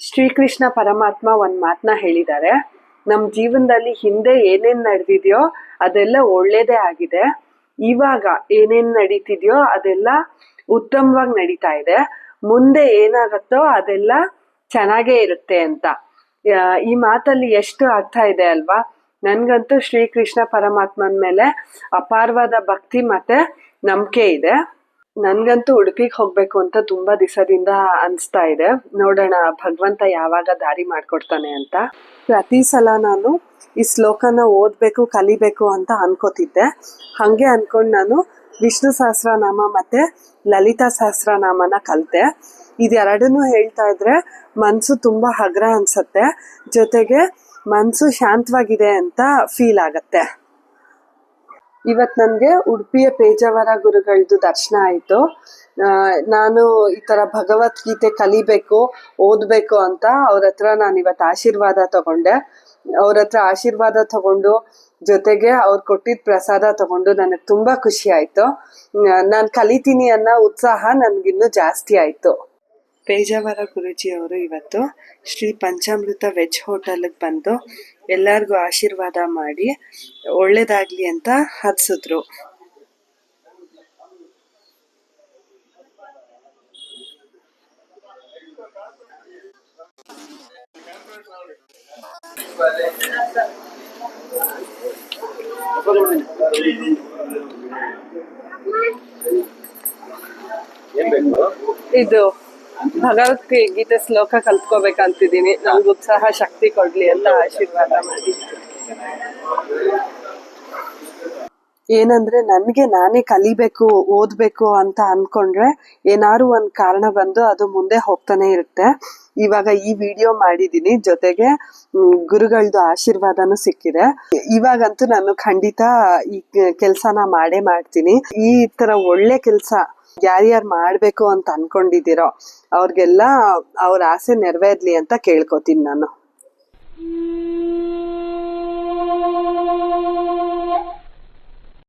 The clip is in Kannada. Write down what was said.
ಶ್ರೀಕೃಷ್ಣ ಪರಮಾತ್ಮ ಒಂದು ಮಾತನ್ನ ಹೇಳಿದ್ದಾರೆ. ನಮ್ಮ ಜೀವನದಲ್ಲಿ ಹಿಂದೆ ಏನೇನ್ ನಡೆದಿದೆಯೋ ಅದೆಲ್ಲ ಒಳ್ಳೇದೇ ಆಗಿದೆ. ಇವಾಗ ಏನೇನ್ ನಡೀತಿದೆಯೋ ಅದೆಲ್ಲ ಉತ್ತಮವಾಗಿ ನಡೀತಾ ಇದೆ. ಮುಂದೆ ಏನಾಗತ್ತೋ ಅದೆಲ್ಲ ಚೆನ್ನಾಗೇ ಇರುತ್ತೆ ಅಂತ. ಈ ಮಾತಲ್ಲಿ ಎಷ್ಟು ಅರ್ಥ ಇದೆ ಅಲ್ವಾ? ನನ್ಗಂತೂ ಶ್ರೀಕೃಷ್ಣ ಪರಮಾತ್ಮನ ಮೇಲೆ ಅಪಾರವಾದ ಭಕ್ತಿ ಮತ್ತೆ ನಂಬಿಕೆ ಇದೆ. ನನ್ಗಂತೂ ಉಡುಪಿಗೆ ಹೋಗ್ಬೇಕು ಅಂತ ತುಂಬಾ ದಿವಸದಿಂದ ಅನ್ಸ್ತಾ ಇದೆ. ನೋಡೋಣ, ಭಗವಂತ ಯಾವಾಗ ದಾರಿ ಮಾಡ್ಕೊಡ್ತಾನೆ ಅಂತ. ಪ್ರತಿ ಸಲ ನಾನು ಈ ಶ್ಲೋಕನ ಓದ್ಬೇಕು, ಕಲಿಬೇಕು ಅಂತ ಅನ್ಕೋತಿದ್ದೆ. ಹಂಗೆ ಅನ್ಕೊಂಡು ನಾನು ವಿಷ್ಣು ಸಹಸ್ರನಾಮ ಮತ್ತೆ ಲಲಿತಾ ಸಹಸ್ರನಾಮನ ಕಲಿತೆ. ಇದೆರಡನ್ನೂ ಹೇಳ್ತಾ ಇದ್ರೆ ಮನಸ್ಸು ತುಂಬಾ ಹಗ್ರ ಅನ್ಸತ್ತೆ. ಜೊತೆಗೆ ಮನಸ್ಸು ಶಾಂತವಾಗಿದೆ ಅಂತ ಫೀಲ್ ಆಗತ್ತೆ. ಇವತ್ ನನಗೆ ಉಡುಪಿಯ ಪೇಜಾವರ ಗುರುಗಳದ್ದು ದರ್ಶನ ಆಯ್ತು. ನಾನು ಈ ತರ ಭಗವದ್ಗೀತೆ ಕಲಿಬೇಕು, ಓದ್ಬೇಕು ಅಂತ ಅವ್ರ ಹತ್ರ ನಾನು ಇವತ್ತು ಆಶೀರ್ವಾದ ತಗೊಂಡೆ. ಅವ್ರ ಹತ್ರ ಆಶೀರ್ವಾದ ತಗೊಂಡು ಜೊತೆಗೆ ಅವ್ರು ಕೊಟ್ಟಿದ್ ಪ್ರಸಾದ ತಗೊಂಡು ನನಗೆ ತುಂಬಾ ಖುಷಿ ಆಯ್ತು. ನಾನು ಕಲಿತೀನಿ ಅನ್ನೋ ಉತ್ಸಾಹ ನನ್ಗಿನ್ನೂ ಜಾಸ್ತಿ ಆಯ್ತು. ಪೇಜಾವರ ಗುರುಜಿ ಅವರು ಇವತ್ತು ಶ್ರೀ ಪಂಚಾಮೃತ ವೆಜ್ ಹೋಟೆಲ್ಗೆ ಬಂದು ಎಲ್ಲರಿಗೂ ಆಶೀರ್ವಾದ ಮಾಡಿ ಒಳ್ಳೇದಾಗ್ಲಿ ಅಂತ ಹತ್ಸಿದ್ರು. ಇದು ಭಗವದ್ಗೀತೆ ಶ್ಲೋಕ ಕಲ್ತ್ಕೋಬೇಕಂತಿದ್ದೀನಿ. ನಮ್ಗೆ ಉತ್ಸಾಹ, ಶಕ್ತಿ ಕೊಡ್ಲಿ ಎಲ್ಲ ಆಶೀರ್ವಾದ ಮಾಡಿ. ಏನಂದ್ರೆ, ನನ್ಗೆ ನಾನೇ ಕಲಿಬೇಕು, ಓದ್ಬೇಕು ಅಂತ ಅನ್ಕೊಂಡ್ರೆ ಏನಾದ್ರು ಒಂದ್ ಕಾರಣ ಬಂದು ಅದು ಮುಂದೆ ಹೋಗ್ತಾನೆ ಇರುತ್ತೆ. ಇವಾಗ ಈ ವಿಡಿಯೋ ಮಾಡಿದೀನಿ ಜೊತೆಗೆ ಗುರುಗಳದ್ದು ಆಶೀರ್ವಾದನೂ ಸಿಕ್ಕಿದೆ. ಇವಾಗಂತೂ ನಾನು ಖಂಡಿತ ಈ ಕೆಲ್ಸನ ಮಾಡೇ ಮಾಡ್ತೀನಿ. ಈ ತರ ಒಳ್ಳೆ ಕೆಲ್ಸ ಯಾರ್ಯಾರು ಮಾಡ್ಬೇಕು ಅಂತ ಅನ್ಕೊಂಡಿದ್ದೀರೋ ಅವ್ರಿಗೆಲ್ಲ ಅವ್ರ ಆಸೆ ನೆರವೇರ್ಲಿ ಅಂತ ಕೇಳ್ಕೊತೀನಿ ನಾನು.